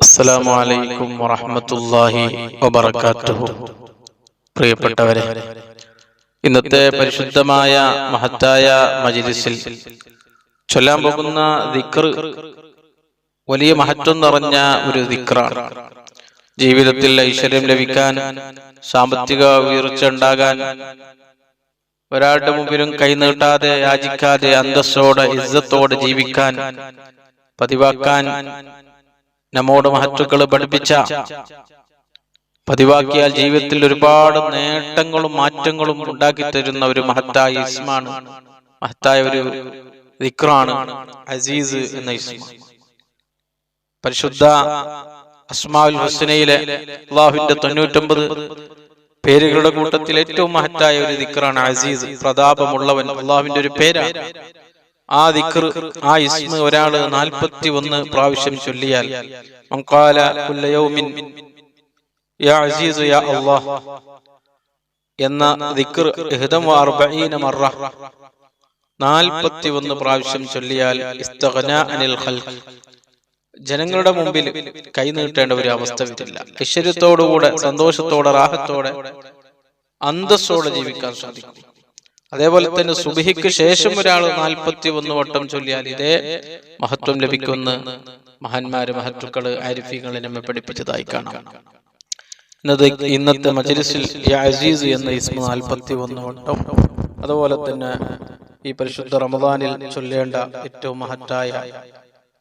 അസ്സലാമു അലൈക്കും വറഹ്മത്തുള്ളാഹി വബറകാതുഹു പ്രിയപ്പെട്ടവരെ ഇന്നത്തെ പരിശുദ്ധമായ മഹത്തായ മജിലിസിൽ ചൊല്ലാൻ പോകുന്ന ദിക്ർ വലിയ മഹത്വം നിറഞ്ഞ ഒരു ദിക്റാണ്. ജീവിതത്തിൽ ഐശ്വര്യം ലഭിക്കാൻ സാമ്പത്തിക ഉയർച്ച ഉണ്ടാകാൻ ഒരാളുടെ മുമ്പിലും കൈനീട്ടാതെ യാചിക്കാതെ അന്തസ്സോടെ ഇജ്ജത്തോടെ ജീവിക്കാൻ പതിവാക്കാൻ നമ്മോട് മഹത്തുക്കൾ പഠിപ്പിച്ച പതിവാക്കിയാൽ ജീവിതത്തിൽ ഒരുപാട് നേട്ടങ്ങളും മാറ്റങ്ങളും ഉണ്ടാക്കി തരുന്ന ഒരു മഹത്തായ ഇസ്മാണ്. മഹത്തായ ഒരു ദിക്റാണ് അസീസ് എന്ന ഇസ്മ പരിശുദ്ധ അസ്മാഉൽ ഹുസ്നയിലെ അള്ളാഹുവിന്റെ തൊണ്ണൂറ്റൊമ്പത് പേരുകളുടെ കൂട്ടത്തിൽ ഏറ്റവും മഹത്തായ ഒരു ദിക്റാണ് അസീസ്. പ്രതാപമുള്ളവൻ അള്ളാഹുവിന്റെ ഒരു പേരാണ്. ആ ദിക്ർ ആ ഇസ്മ ഒരാൾ നാൽപ്പത്തി ഒന്ന് പ്രാവശ്യം ചൊല്ലിയാൽ അസീസ് യാ എന്ന ദിക്ർ നാൽപ്പത്തി ഒന്ന് പ്രാവശ്യം ചൊല്ലിയാൽ അനിൽ ജനങ്ങളുടെ മുമ്പിൽ കൈനീട്ടേണ്ട ഒരു അവസ്ഥ വരില്ല. ഐശ്വര്യത്തോടുകൂടെ സന്തോഷത്തോടെ റാഹത്തോടെ അന്തസ്സോടെ ജീവിക്കാൻ സാധിക്കും. അതേപോലെ തന്നെ സുബിഹിക്ക് ശേഷം ഒരാൾ നാൽപ്പത്തി ഒന്ന് വട്ടം ചൊല്ലിയാൽ ഇതേ മഹത്വം ലഭിക്കുന്ന മഹാന്മാര് മഹത്തുക്കൾ ആരിഫികളെ നമ്മെ പഠിപ്പിച്ചതായി കാണാം. ഇന്നത് ഇന്നത്തെ മജലിസിൽ അസീസ് എന്ന ഇസ്മ നാൽപ്പത്തി ഒന്ന് വട്ടം. അതുപോലെ തന്നെ ഈ പരിശുദ്ധ റമദാനിൽ ചൊല്ലേണ്ട ഏറ്റവും മഹത്തായ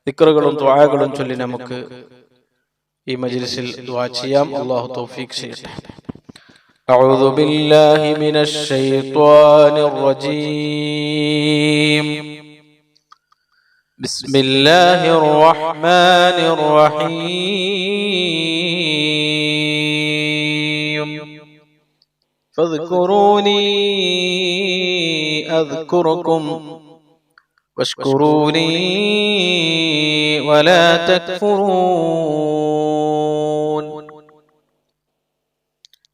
ദിക്കറുകളും ദ്വാകളും ചൊല്ലി നമുക്ക് ഈ മജലിസിൽ ദ്വാ ചെയ്യാം. അള്ളാഹു തൗഫീഖ് ചെയ്യട്ടെ. أعوذ بالله من الشيطان الرجيم. بسم الله الرحمن الرحيم. فاذكروني أذكركم واشكروني ولا تكفرون.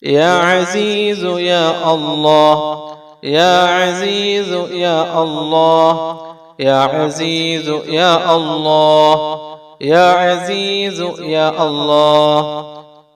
يا عزيز يا الله يا عزيز يا الله يا عزيز يا الله يا عزيز يا الله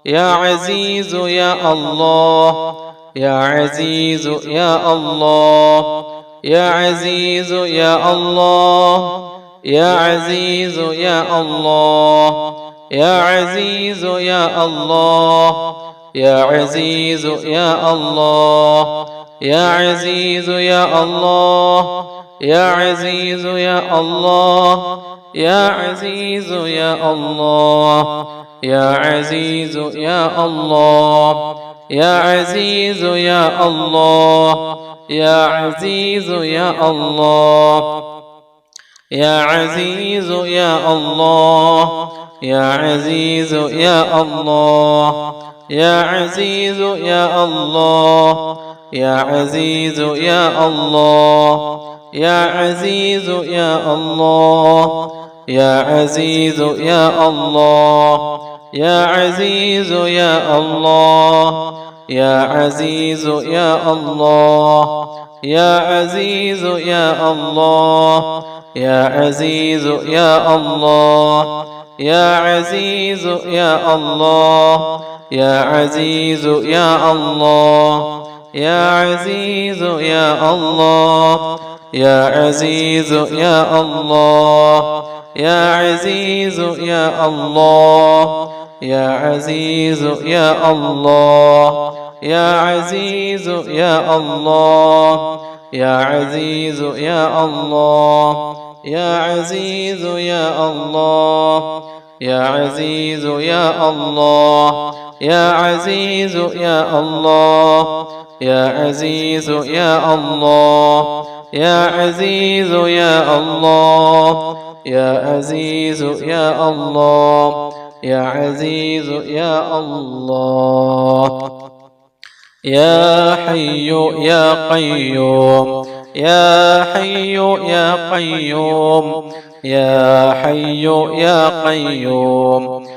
يا عزيز يا الله يا عزيز يا الله يا عزيز يا الله يا عزيز يا الله يا عزيز يا الله يا عزيز يا الله يا عزيز يا الله يا عزيز يا الله يا عزيز يا الله يا عزيز يا الله يا عزيز يا الله يا عزيز يا الله يا عزيز يا الله يا عزيز يا الله يا عزيز يا الله يا عزيز يا الله يا عزيز يا الله يا عزيز يا الله يا عزيز يا الله يا عزيز يا الله يا عزيز يا الله يا عزيز يا الله يا عزيز يا الله يا عزيز يا الله. يا عزيز يا الله. يا عزيز يا الله. يا عزيز يا الله. يا عزيز يا الله. يا عزيز يا الله. يا عزيز يا الله. يا عزيز يا الله. يا عزيز يا الله. يا عزيز يا الله. يا عزيز يا الله. يا عزيز يا الله. يا عزيز يا الله. يا عزيز يا الله. يا حي يا قيوم. يا حي يا قيوم. يا حي يا قيوم.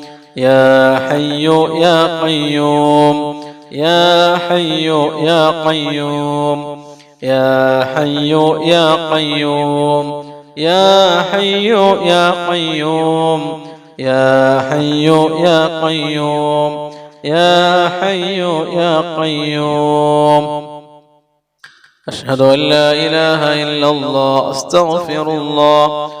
يا حي يا قيوم يا حي يا قيوم يا حي يا قيوم يا حي يا قيوم يا حي يا قيوم يا حي يا قيوم. أشهد أن لا إله إلا الله أستغفر الله.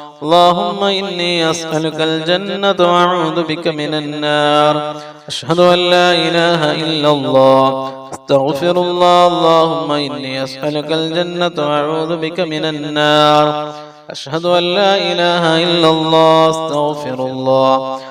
اللهم إني أسألك الجنة وأعوذ بك من النار. أشهد أن لا إله إلا الله. أستغفر الله. اللهم إني أسألك الجنة وأعوذ بك من النار. أشهد أن لا إله إلا الله. أستغفر الله.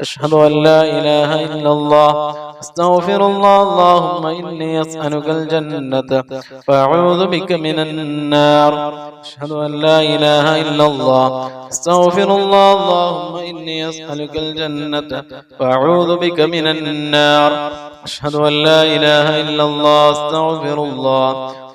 أشهد أن لا إله إلا الله. أستغفر الله. اللهم إني أسألك الجنة وأعوذ بك من النار. أشهد أن لا إله إلا الله. أستغفر الله. اللهم إني أسألك الجنة وأعوذ بك من النار. أشهد أن لا إله إلا الله. أستغفر الله.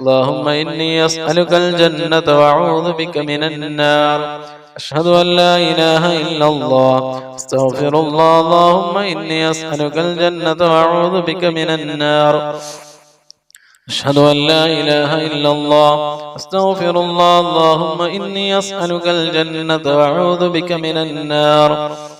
اللهم إني أسألك الجنة وأعوذ بك من النار. أشهد أن لا إله إلا الله. أستغفر الله. اللهم إني أسألك الجنة وأعوذ بك من النار. أشهد أن لا إله إلا الله. أستغفر الله. اللهم إني أسألك الجنة وأعوذ بك من النار.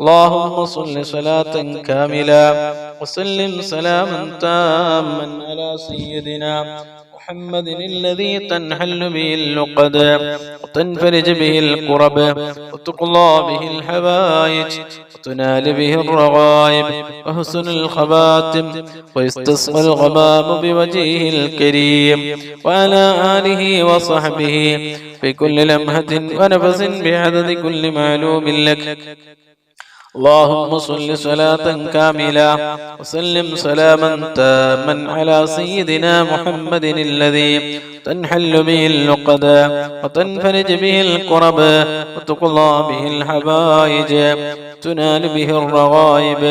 اللهم صل صلاة كاملة وسلم سلاما تاما على سيدنا محمد الذي تنحل به اللقد وتنفرج به الكرب وتقضى به الحوائج وتنال به الرغائب وحسن الخواتم ويستسقى الغمام بوجهه الكريم وعلى آله وصحبه في كل لمحة ونفس بعدد كل معلوم لك. اللهم صل صلاة كاملة وسلم سلاما تاما على سيدنا محمد الذي تنحل به اللقد وتنفرج به الكرب وتقضى به الحبائج تنال به الرغائب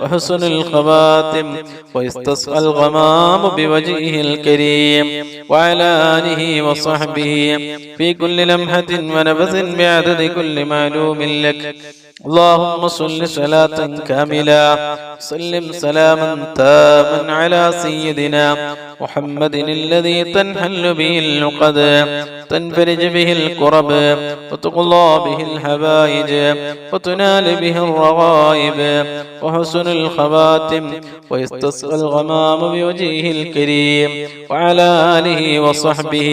وحسن الخواتم ويستسقى الغمام بوجهه الكريم وعلى آله وصحبه في كل لمحة ونفس بعدد كل معلوم لك. اللهم صل صلاة كاملة سلم سلاما تاما على سيدنا محمد الذي تنحل به اللقد تنفرج به الكرب وتقضى به الحبائج وتنال به الرغائب وحسن الخواتم ويستسقى الغمام بوجهه الكريم وعلى آله وصحبه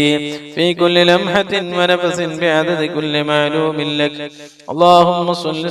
في كل لمحة ونفس بعدد كل معلوم لك اللهم صل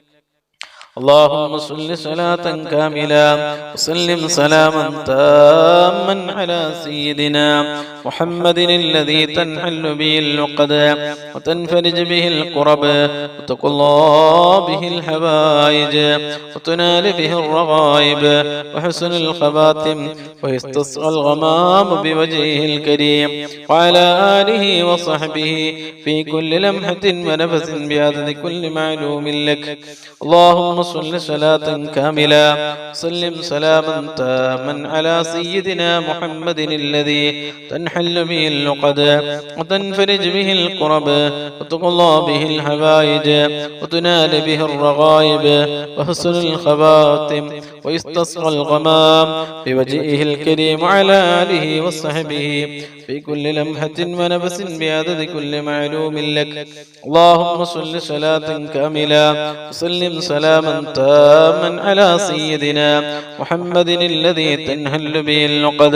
اللهم صل صلاة كاملة وسلم سلاما تاما على سيدنا محمد الذي تنحل به اللقد وتنفرج به الكرب وتقضى به الحوائج وتنال به الرغائب وحسن الخواتم ويستصغى الغمام بوجهه الكريم وعلى آله وصحبه في كل لمحة ونفس بعدد كل معلوم لك صل صلاة كاملة. سلم سلاما تاما على سيدنا محمد الذي تنحل به اللقد وتنفرج به الكرب وتقضى به الحوائج وتنال به الرغائب وحسن الخواتم ويستصغى الغمام بوجهه الكريم على آله وصحبه في كل لمحة ونفس بعدد كل معلوم لك. اللهم صل صلاة كاملة. وسلم سلاما تاما على سيدنا محمد الذي تنهل به اللقد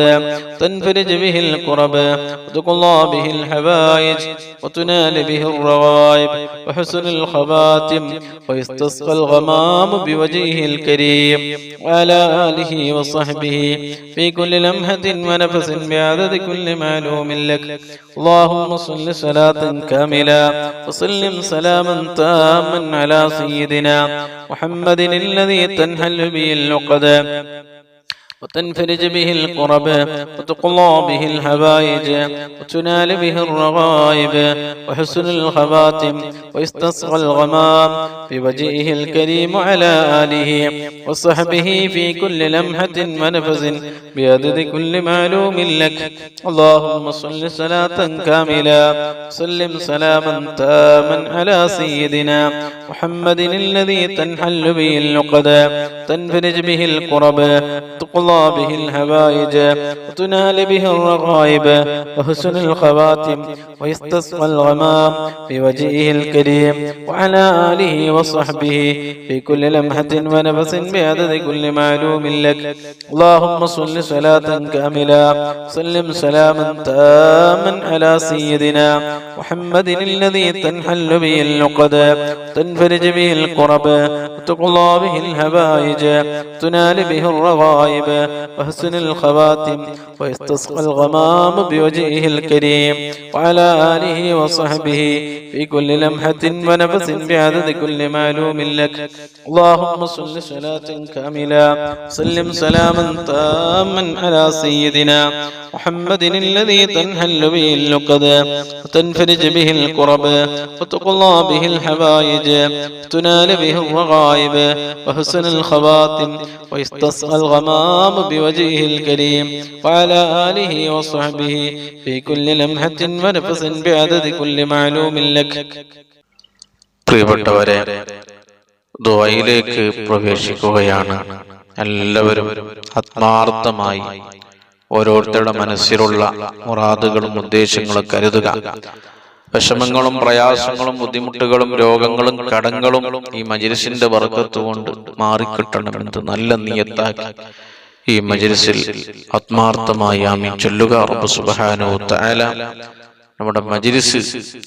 تنفرج به الكرب وتقضى به الحوائج وتنال به الرغائب وحسن الخواتم ويستسقى الغمام بوجهه الكريم وعلى آله وصحبه في كل لمحة ونفس بعدد كل معلوم لك. اللهم صل صلاة كاملة. وسلم سلاما تاما على سيدنا محمد الذي تنحل به العقد وتنفرج به القرب وتقضى به الحبائج وتنال به الرغائب وحسن الخواتم ويستصغى الغمام في وجهه الكريم على آله وصحبه في كل لمحة ونفس بعدد كل معلوم لك. اللهم صل صلاة كاملة وسلم سلاما تاما على سيدنا محمد الذي تنحل به العقد تنفرج به القرب تقضى به الهوائج وتنال به الرغائب وحسن الخواتم ويستسقى الغمام في وجهه الكريم وعلى آله وصحبه في كل لمحة ونفس بعدد كل معلوم لك. اللهم صل صلاة كاملة سلم سلاما تاما على سيدنا محمد الذي تنحل به العقد تنفرج به القرب وتقضى به الهبائج تنال به الرغائب. وحسن الخواتم ويستسقى الغمام بوجهه الكريم وعلى آله وصحبه في كل لمحة ونفس بعدد كل معلوم لك. اللهم صل صلاة كاملة سلم سلاما تاما على سيدنا محمد الذي تنحل به اللقد وتنفرج به الكرب وتقضى به الحوائج تنال به الرغائب وحسن الخواتم ويستسقى الغمام بوجهه الكريم وعلى آله وصحبه في كل لمحة ونفس بعدد كل معلوم لك പ്രിയപ്പെട്ടവരെ ദ്വയിലേക്ക് പ്രവേശിക്കുകയാണ് എല്ലാവരും ആത്മാർത്ഥമായി ഓരോരുത്തരുടെ മനസ്സിലുള്ള മുറാദുകളും ഉദ്ദേശങ്ങളും കരുതുക വിഷമങ്ങളും പ്രയാസങ്ങളും ബുദ്ധിമുട്ടുകളും രോഗങ്ങളും കടങ്ങളും ഈ മജിലിസിന്റെ വർഗത്തുകൊണ്ട് മാറിക്കിട്ടണമെന്ന് നല്ല നിയത്താക്കി ഈ മജ്ലിസിൽ ആത്മാർത്ഥമായി ആമീൻ ചൊല്ലുക. റബ്ബ് സുബ്ഹാനഹു തആല നമ്മുടെ മജ്ലിസ്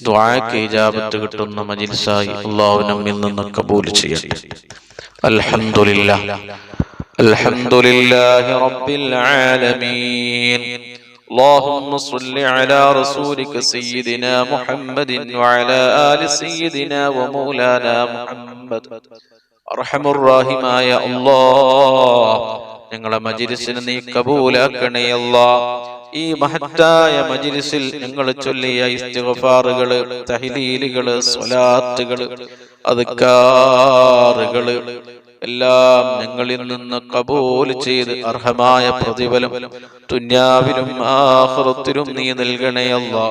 ദുആക്ക് ഇജാബത്ത് കിട്ടുന്ന മജ്ലിസായി അല്ലാഹു നമ്മിൽ നിന്ന് കബൂൽ ചെയ്യട്ടെ. അൽഹംദുലില്ലാഹ്. അൽഹംദുലില്ലാഹി റബ്ബിൽ ആലമീൻ. اللهم صل على رسولك سيدنا محمد وعلى آل سيدنا ومولانا محمد أرحم الراحماء الله ഞങ്ങളെ മജിരിസിന് നീ കബൂലാക്കണേ അല്ലാഹ് ഈ മഹത്തായ മജിരിസിൽ ഞങ്ങൾ ചൊല്ലിയ ഇസ്തിഗ്ഫാറുകൾ തഹ്ലീലുകൾ സ്വലാത്തുകൾ അദ്കാറുകൾ എല്ലാം ഞങ്ങളിൽ നിന്ന് കബൂൽ ചെയ്ത് അർഹമായ പ്രതിഫലം തുന്യാവിലും ആഹ്റത്തിലും നീ നൽകണേ അല്ലാ.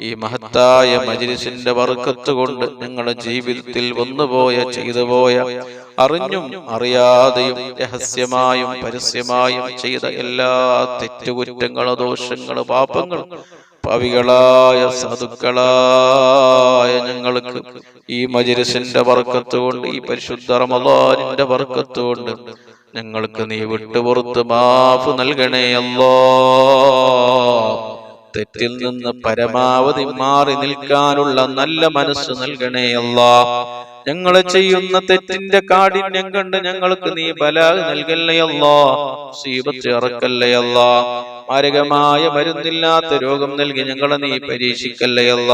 ഈ മഹത്തായ മജിലിസിന്റെ വർക്കത്ത് കൊണ്ട് നിങ്ങളുടെ ജീവിതത്തിൽ വന്നുപോയ ചെയ്തുപോയ അറിഞ്ഞും അറിയാതെയും രഹസ്യമായും പരസ്യമായും ചെയ്ത എല്ലാ തെറ്റുകുറ്റങ്ങളോ ദോഷങ്ങളോ പാപങ്ങളും പാവികളായ സാധുക്കളായ ഞങ്ങൾക്ക് ഈ മജിലിസിന്റെ വർക്കത്തുകൊണ്ട് ഈ പരിശുദ്ധ റമദാനിന്റെ വർക്കത്തുകൊണ്ട് ഞങ്ങൾക്ക് നീ വിട്ടുപുറത്ത് മാഫ് നൽകണേ അല്ലോ. തെറ്റിൽ നിന്ന് പരമാവധി മാറി നിൽക്കാനുള്ള നല്ല മനസ്സ് നൽകണേ അല്ലാ ഞങ്ങൾ ചെയ്യുന്ന തെറ്റിന്റെ കാഠിന്യം കണ്ട് ഞങ്ങൾക്ക് നീ ബലാഗ് നൽകല്ലയല്ലോ സീബത്ത് ഇറക്കല്ലയല്ല മാരകമായ മരുന്നില്ലാത്ത രോഗം നൽകി ഞങ്ങളെ നീ പരീക്ഷിക്കല്ലയല്ല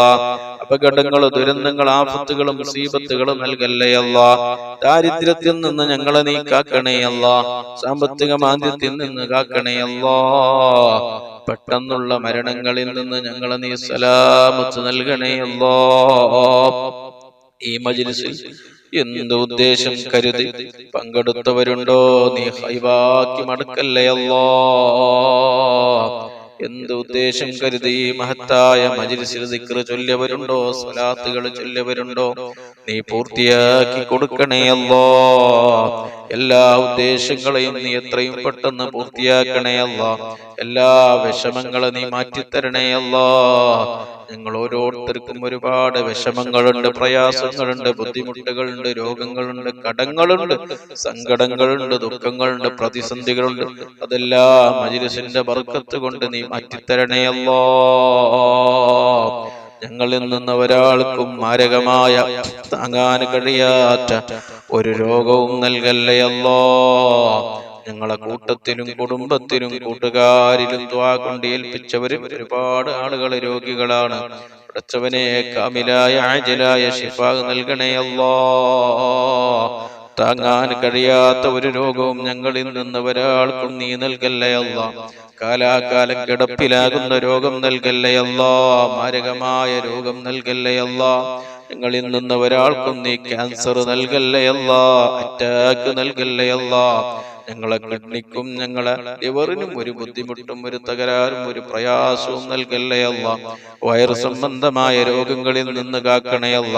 അപകടങ്ങൾ ദുരന്തങ്ങൾ ആഫത്തുകളും മുസീബത്തുകളും നൽകല്ലയല്ല ദാരിദ്ര്യത്തിൽ നിന്ന് ഞങ്ങളെ നീ കാക്കണേയല്ല സാമ്പത്തിക മാന്ദ്യത്തിൽ നിന്ന് കാക്കണേയല്ല പെട്ടെന്നുള്ള മരണങ്ങളിൽ നിന്ന് ഞങ്ങളെ നീ സലാമത്ത് നൽകണേയല്ലോ ഈ മജിലിസിൽ എന്ത് ഉദ്ദേശം കരുതി? പങ്കെടുത്തവരുണ്ടോ? നീ ഹൈവാക്കി മടക്കല്ലേ അല്ലോ? എന്ത് ഉദ്ദേശം കരുതി മഹത്തായ മജിലിസിൽ ദിക്ർ ചൊല്ലിയവരുണ്ടോ? സ്വലാത്തുകൾ ചൊല്ലിയവരുണ്ടോ? നീ പൂർത്തിയാക്കി കൊടുക്കണേ അല്ലോ. എല്ലാ ഉദ്ദേശങ്ങളെയും നീ എത്രയും പെട്ടെന്ന് പൂർത്തിയാക്കണേ അല്ല. എല്ലാ വിഷമങ്ങളും നീ മാറ്റിത്തരണേ അല്ലോ. ഞങ്ങൾ ഓരോരുത്തർക്കും ഒരുപാട് വിഷമങ്ങളുണ്ട് പ്രയാസങ്ങളുണ്ട് ബുദ്ധിമുട്ടുകളുണ്ട് രോഗങ്ങളുണ്ട് കടങ്ങളുണ്ട് സങ്കടങ്ങളുണ്ട് ദുഃഖങ്ങളുണ്ട് പ്രതിസന്ധികളുണ്ട്. അതെല്ലാം മജിലിസിന്റെ ബർക്കത്ത് കൊണ്ട് നീ മാറ്റിത്തരണേയല്ലോ. ഞങ്ങളിൽ നിന്ന് ഒരാൾക്കും മാരകമായ താങ്ങാൻ കഴിയാത്ത ഒരു രോഗവും നൽകല്ലയല്ലോ. ഞങ്ങളെ കൂട്ടത്തിലും കുടുംബത്തിലും കൂട്ടുകാരിലും ദ്വാ കൊണ്ട് ഏൽപ്പിച്ചവരും ഒരുപാട് ആളുകൾ രോഗികളാണ്. പടച്ചവനെ കാമിലായ ആജലായ ഷിഫാ നൽകണേ അല്ലാ താങ്ങാൻ കഴിയാത്ത ഒരു രോഗവും ഞങ്ങളിൽ നിന്ന് ഒരാൾക്കും നീ നൽകല്ലയല്ല കാലാകാലം കിടപ്പിലാകുന്ന രോഗം നൽകല്ലയല്ല മാരകമായ രോഗം നൽകല്ലയല്ല ഞങ്ങളിൽ നിന്ന് ഒരാൾക്കും നീ ക്യാൻസർ നൽകല്ലയല്ല അറ്റാക്ക് നൽകല്ലേ അല്ല. ഞങ്ങളെ കണ്ണിക്കും ഞങ്ങളെ. എവറിനും ഒരു ബുദ്ധിമുട്ടും ഒരു തകരാറും ഒരു പ്രയാസവും നൽകല്ലേ അല്ല? വയറു സംബന്ധമായ രോഗങ്ങളിൽ നിന്ന് കാക്കണയല്ല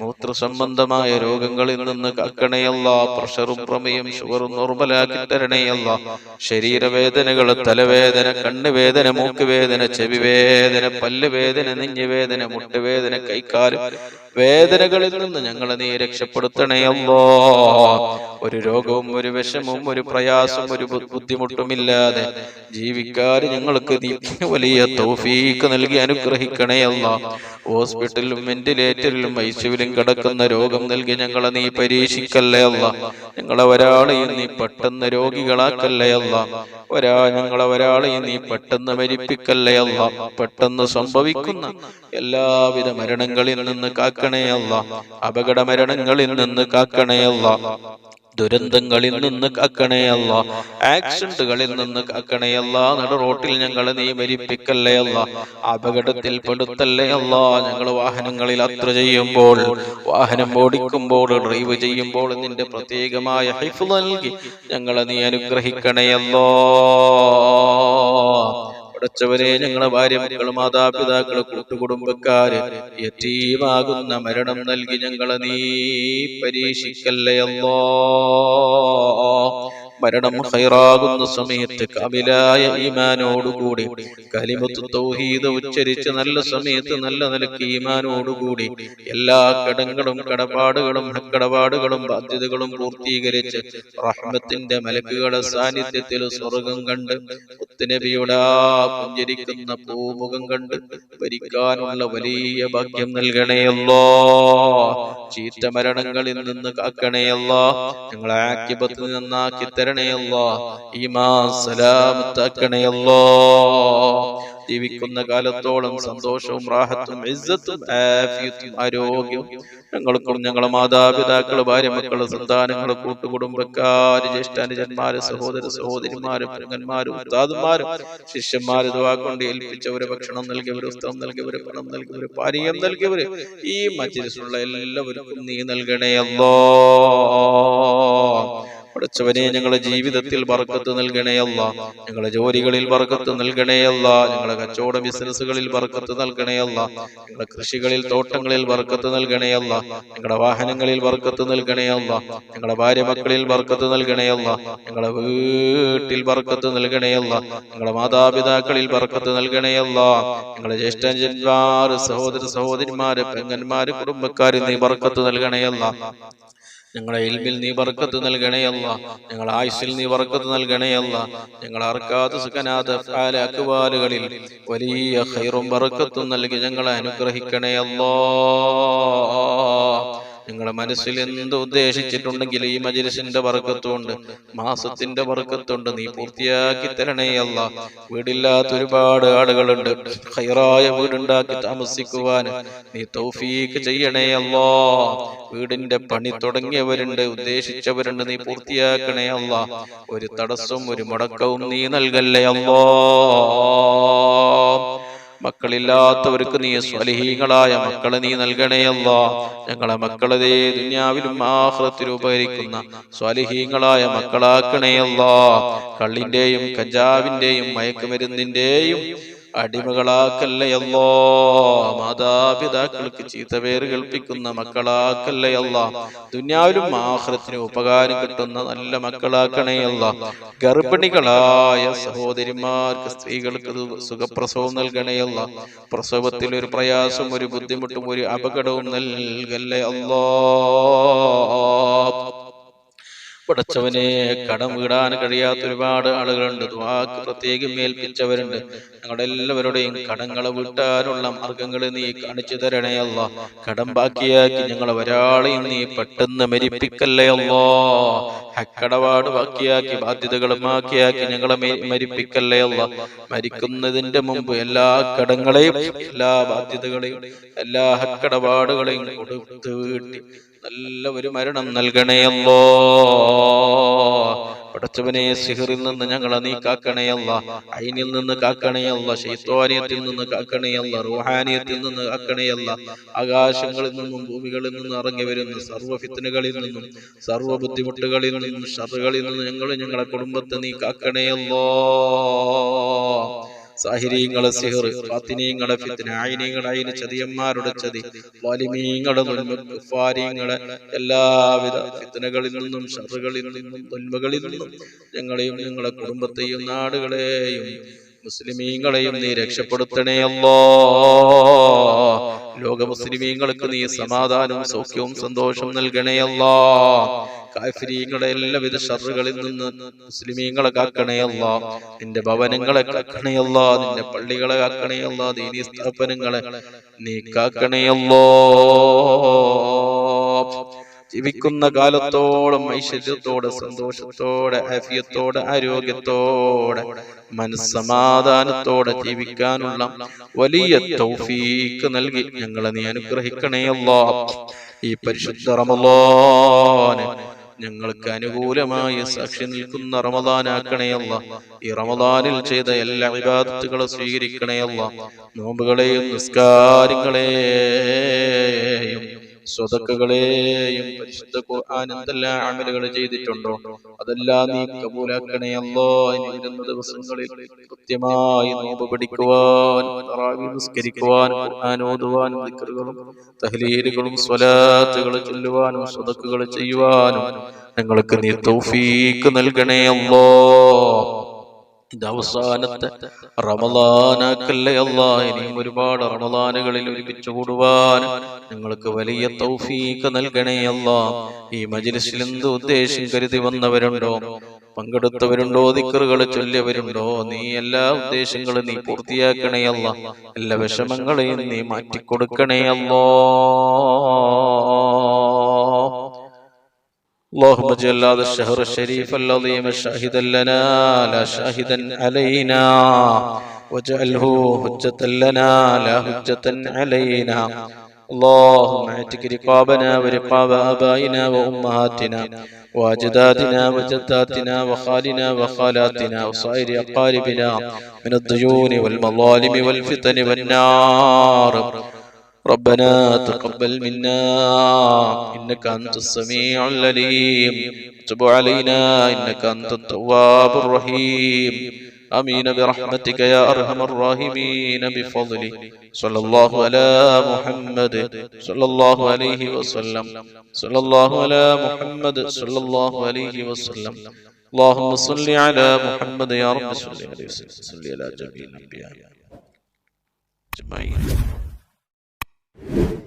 മൂത്ര സംബന്ധമായ രോഗങ്ങളിൽ നിന്ന് കാക്കണയല്ല പ്രഷറും പ്രമേയം ഷുഗറും നോർമലാക്കി തരണയല്ല ശരീരവേദനകൾ തലവേദന കണ്ണുവേദന മൂക്കുവേദന ചെവി വേദന പല്ല് വേദന നെഞ്ഞുവേദന മുട്ടുവേദന കൈക്കാലും വേദനകളിൽ നിന്ന് ഞങ്ങളെ നീ രക്ഷപ്പെടുത്തണേ രക്ഷപ്പെടുത്തണയല്ലോ ഒരു രോഗവും ഒരു വിഷമവും ഒരു പ്രയാസവും ഒരു ബുദ്ധിമുട്ടുമില്ലാതെ ജീവിക്കാൻ ഞങ്ങൾക്ക് നീ വലിയ തൗഫീക്ക് നൽകി അനുഗ്രഹിക്കണേ അല്ല. ഹോസ്പിറ്റലിലും വെന്റിലേറ്ററിലും ഐശ്വര്യം കിടക്കുന്ന രോഗം നൽകി ഞങ്ങളെ നീ പരീക്ഷിക്കല്ലേ അല്ല. ഞങ്ങളെ ഒരാളെയും നീ പെട്ടെന്ന് രോഗികളാക്കല്ലേ അല്ല. ഒരാ ഞങ്ങളെ ഒരാളെയും നീ പെട്ടെന്ന് മരിപ്പിക്കല്ലേ അല്ല. പെട്ടെന്ന് സംഭവിക്കുന്ന എല്ലാവിധ മരണങ്ങളിൽ നിന്ന് കാക്കണേ അല്ല. അപകട മരണങ്ങളിൽ നിന്ന് കാക്കണേ അല്ല. ദുരന്തങ്ങളിൽ നിന്ന് കാക്കണേ അല്ല. ആക്സിഡന്റുകളിൽ നിന്ന് കാക്കണേ അല്ല. നട റോട്ടിൽ ഞങ്ങളെ നീ മരിപ്പിക്കല്ലേ അല്ല. അപകടത്തിൽ പെടുത്തല്ലേ അല്ല. ഞങ്ങൾ വാഹനങ്ങളിൽ യാത്ര ചെയ്യുമ്പോൾ വാഹനം ഓടിക്കുമ്പോൾ ഡ്രൈവ് ചെയ്യുമ്പോൾ നിന്റെ പ്രത്യേകമായ ഹൈഫ് നൽകി ഞങ്ങളെ നീ അനുഗ്രഹിക്കണേ അല്ലോ. പടച്ചവരെ ഞങ്ങളെ ഭാര്യ മക്കൾ മാതാപിതാക്കൾ കൂട്ടുകുടുംബക്കാര് യറ്റീമാകുന്ന മരണം നൽകി ഞങ്ങളെ നീ പരീക്ഷിക്കല്ലേ മരണം ഹൈറാകുന്ന സമയത്ത് കമിലായ ഈമാനോടുകൂടി കലിമത്ത് തൗഹീദ് ഉച്ചരിച്ച് നല്ല സമയത്ത് നല്ല നിലയ്ക്ക് ഈമാനോടുകൂടി എല്ലാ കടങ്ങളും കടപാടുകളും കടപാടുകളും ബാധ്യതകളും പൂർത്തീകരിച്ച് റഹ്മത്തിന്റെ മലക്കുകളുടെ സാന്നിധ്യത്തിൽ സ്വർഗം കണ്ട് മുത്തുനബിയുടെ ആ പുഞ്ചരിക്കുന്ന പൂമുഖം കണ്ട് ഭരിക്കാനുള്ള വലിയ ഭാഗ്യം നൽകണയല്ലോ ചീറ്റ മരണങ്ങളിൽ നിന്ന് കാക്കണയല്ലോ ഞങ്ങളെ ആക്കിപത്തിൽ നന്നാക്കി തരണയല്ലോ ഈ സലാമത്താക്കണേയല്ലോ ജീവിക്കുന്ന കാലത്തോളം സന്തോഷവും റാഹത്തും ഇസ്സത്തും ആഫിയത്തും ആരോഗ്യവും ഞങ്ങൾക്കും ഞങ്ങളെ മാതാപിതാക്കൾ ഭാര്യ മക്കൾ സന്താനങ്ങൾ കൂട്ടുകുടുംബക്കാര് ജ്യേഷ്ഠാനുജന്മാര് സഹോദര സഹോദരിമാരും പ്രങ്ങന്മാരും ഉത്താദന്മാരും ശിഷ്യന്മാര് ഇതുവാക്കൊണ്ട് ഏൽപ്പിച്ചവര് ഭക്ഷണം നൽകിയവര് ഉസ്തം നൽകിയവര് പണം നൽകിയവര് പാനീയം നൽകിയവര്. ഈ മജ്ലിസിലുള്ള എല്ലാവർക്കും നീ നൽകണേ അല്ലോ പടച്ചവനെ ഞങ്ങളുടെ ജീവിതത്തിൽ ബർക്കത്ത് നൽകണേയല്ല ഞങ്ങളുടെ ജോലികളിൽ ബർക്കത്ത് നൽകണേയല്ല ഞങ്ങളുടെ കച്ചവട ബിസിനസ്സുകളിൽ ബർക്കത്ത് നൽകണേയല്ല ഞങ്ങളുടെ കൃഷികളിൽ തോട്ടങ്ങളിൽ ബർക്കത്ത് നൽകണേയല്ല ഞങ്ങളുടെ വാഹനങ്ങളിൽ ബർക്കത്ത് നൽകണേയല്ല ഞങ്ങളുടെ ഭാര്യ മക്കളിൽ ബർക്കത്ത് നൽകണേയല്ല ഞങ്ങളുടെ വീട്ടിൽ ബർക്കത്ത് നൽകണേയല്ല ഞങ്ങളുടെ മാതാപിതാക്കളിൽ ബർക്കത്ത് നൽകണേയല്ല ഞങ്ങളുടെ ജ്യേഷ്ഠന്മാർ സഹോദര സഹോദരിമാര് പെങ്ങന്മാര് കുടുംബക്കാര് നീ ബർക്കത്ത് നൽകണേ അല്ല ഞങ്ങളെ ഇൽമിൽ നീ വർക്കത്ത് നൽകണേയല്ല ഞങ്ങളുടെ ആയുസിൽ നീ വർക്കത്ത് നൽകണേയല്ല ഞങ്ങൾ അർക്കാത്ത സുഖനാഥ അക്വാലുകളിൽ വലിയ ഹൈറും വർക്കത്തും നൽകി ഞങ്ങളെ അനുഗ്രഹിക്കണേയല്ലോ നിങ്ങളെ മനസ്സിൽ എന്ത് ഉദ്ദേശിച്ചിട്ടുണ്ടെങ്കിൽ ഈ മജിലിസിന്റെ വർക്കത്തുണ്ട് മാസത്തിന്റെ വർക്കത്തുണ്ട് നീ പൂർത്തിയാക്കി തരണേ അല്ല. വീടില്ലാത്ത ഒരുപാട് ആളുകളുണ്ട്. ഹൈറായ വീടുണ്ടാക്കി താമസിക്കുവാൻ. നീ തൗഫീക്ക് ചെയ്യണേ അല്ല. വീടിന്റെ പണി തുടങ്ങിയവരുണ്ട്. ഉദ്ദേശിച്ചവരുണ്ട്. നീ പൂർത്തിയാക്കണേ അല്ല. ഒരു തടസ്സവും ഒരു മുടക്കവും നീ നൽകല്ലേ അല്ലോ. മക്കളില്ലാത്തവർക്ക് നീ സ്വലഹീങ്ങളായ മക്കളെ നീ നൽകണേയല്ല ഞങ്ങളെ മക്കളതേ ദുന്യാവിലും ആഹ്ലത്തിൽ ഉപകരിക്കുന്ന സ്വലഹീങ്ങളായ മക്കളാക്കണേയല്ല കള്ളിന്റെയും കഞ്ചാവിന്റെയും മയക്കുമരുന്നിന്റെയും അടിമകളാക്കല്ലയല്ലോ മാതാപിതാക്കൾക്ക് ചീത്ത പേര് കൽപ്പിക്കുന്ന മക്കളാക്കല്ലയല്ല ദുന്യാവിലും ആഹ്റത്തിനും ഉപകാരം കിട്ടുന്ന നല്ല മക്കളാക്കണേയല്ല ഗർഭിണികളായ സഹോദരിമാർക്ക് സ്ത്രീകൾക്ക് സുഖപ്രസവം നൽകണേയല്ല പ്രസവത്തിൽ ഒരു പ്രയാസം ഒരു ബുദ്ധിമുട്ടും ഒരു അപകടവും നൽകല്ലേ അല്ലോ? പടച്ചവനെ കടം വീടാൻ കഴിയാത്ത ഒരുപാട് ആളുകളുണ്ട്. ദുവാക്ക് പ്രത്യേകം ഏൽപ്പിച്ചവരുണ്ട്. ഞങ്ങളുടെ എല്ലാവരുടെയും കടങ്ങളെ വീട്ടാനുള്ള മാർഗങ്ങൾ നീ കാണിച്ചു തരണേ അല്ല. കടം ബാക്കിയാക്കി ഞങ്ങളെ ഒരാളെയും നീ പെട്ടെന്ന് മരിപ്പിക്കല്ലേ അല്ലോ. ഹക്കടപാട് ബാക്കിയാക്കി ബാധ്യതകളും ബാക്കിയാക്കി ഞങ്ങളെ മരിപ്പിക്കല്ലയല്ല മരിപ്പിക്കല്ലേ അല്ല. മരിക്കുന്നതിന്റെ മുമ്പ് എല്ലാ കടങ്ങളെയും എല്ലാ ബാധ്യതകളെയും എല്ലാ ഹക്കടപാടുകളെയും കൊടുത്ത് വീട്ടി. നല്ല ഒരു മരണം നൽകണയല്ലോ പടച്ചവനെ സിഹറിൽ നിന്ന് ഞങ്ങളെ നീ കാക്കണയല്ല അയിനിൽ നിന്ന് കാക്കണയല്ല ശൈത്വാനിയത്തിൽ നിന്ന് കാക്കണയല്ല റുഹാനിയത്തിൽ നിന്ന് കാക്കണയല്ല ആകാശങ്ങളിൽ നിന്നും ഭൂമികളിൽ നിന്നും ഇറങ്ങി വരുന്ന സർവ ഫിത്തനുകളിൽ നിന്നും സർവ ബുദ്ധിമുട്ടുകളിൽ നിന്നും ഷറുകളിൽ നിന്നും ഞങ്ങൾ ഞങ്ങളുടെ കുടുംബത്തെ നീ കാക്കണേയല്ലോ സാഹിരീങ്ങളെ സിഹർ ഫാത്തിനീങ്ങളെ ഫിത്തിന ആയിനീങ്ങളെ അയിന് ചതിയന്മാരുടെ ചതി വാലിമീങ്ങളെ ഫാരിങ്ങളെ എല്ലാവിധ ഫിത്തനകളിൽ നിന്നും ഷറുകളിൽ നിന്നും തൊന്മകളിൽ നിന്നും ഞങ്ങളെയും ഞങ്ങളെ കുടുംബത്തെയും നാടുകളെയും മുസ്ലിമീങ്ങളെയും നീ രക്ഷപ്പെടുത്തണേ അല്ലോ ലോക മുസ്ലിമീങ്ങൾക്ക് നീ സമാധാനവും സൗഖ്യവും സന്തോഷവും നൽകണേ അല്ലോ. കാഫിരീങ്ങളെ എല്ലാവിധ ഷറുകളിൽ നിന്ന് മുസ്ലിമീങ്ങളെ കാക്കണയല്ല നിന്റെ ഭവനങ്ങളെ കാക്കണയല്ല നിന്റെ പള്ളികളെ കാക്കണയല്ല ദീനി സ്ഥാപനങ്ങളെ നീ കാക്കണയല്ലോ ജീവിക്കുന്ന കാലത്തോളം ഐശ്വര്യത്തോടെ സന്തോഷത്തോടെ ആഫിയത്തോടെ ആരോഗ്യത്തോടെ മനസ്സമാധാനത്തോടെ ജീവിക്കാനുള്ള വലിയ തൗഫീക്ക് നൽകി ഞങ്ങളെ നീ അനുഗ്രഹിക്കണേയല്ലോ ഈ പരിശുദ്ധ റമളാന് ഞങ്ങൾക്ക് അനുകൂലമായി സാക്ഷി നിൽക്കുന്ന റമദാനാക്കണേയല്ല ഈ റമദാനിൽ ചെയ്ത എല്ലാ വിവാദത്തുകളും സ്വീകരിക്കണേയല്ല നോമ്പുകളെയും നിസ്കാരങ്ങളെയും സ്വതക്കുകളെയും പരിശുദ്ധ ഖുർആൻ അമലുകൾ ചെയ്തിട്ടുണ്ടോ? അതെല്ലാം നീ കബൂലാക്കണേയല്ലോ ഇനി വരുന്ന ദിവസങ്ങളിൽ കൃത്യമായി നോമ്പ് പിടിക്കുവാൻ നിസ്കരിക്കുവാൻ ഖുർആൻ ഓതുവാൻ ദിക്റുകളും തഹ്ലീലുകളും സ്വലാത്തുകൾ ചൊല്ലുവാനും സ്വതക്കുകൾ ചെയ്യുവാനും ഞങ്ങൾക്ക് നീ തൗഫീക്ക് നൽകണേ അല്ലോ. ഇത് അവസാനത്തെ റമദാനാക്കല്ലേ അല്ല? ഇനിയും ഒരുപാട് റമദാനുകളിൽ ഒരുമിച്ച് കൂടുവാൻ നിങ്ങൾക്ക് വലിയ തൗഫീക്ക് നൽകണേ അല്ല. ഈ മജിലിസിൽ എന്ത് ഉദ്ദേശം കരുതി വന്നവരുണ്ടോ? പങ്കെടുത്തവരുണ്ടോ? ദിക്കറുകൾ ചൊല്ലിയവരുണ്ടോ? നീ എല്ലാ ഉദ്ദേശങ്ങളും നീ പൂർത്തിയാക്കണേ അല്ല. എല്ലാ വിഷമങ്ങളെയും നീ മാറ്റിക്കൊടുക്കണേ അല്ലോ. اللهم اجعل هذا الشهر الشريف العظيم شاهدا لنا لا شاهدا علينا واجعله حجة لنا لا حجة علينا اللهم اعتق رقابنا ورقاب آبائنا وأمهاتنا وأجدادنا وجداتنا وخالنا وخالاتنا وصائر أقاربنا من الديون والمظالم والفتن والنار ربنا تقبل منا إنك أنت السميع العليم تب علينا إنك أنت التواب الرحيم آمين برحمتك يا أرحم الراحمين بفضلك صلى الله على محمد صلى الله عليه وسلم صلى الله على محمد صلى الله عليه وسلم اللهم صل على محمد يا رب صل عليه وسلم صل على جميع الأنبياء أجمعين you.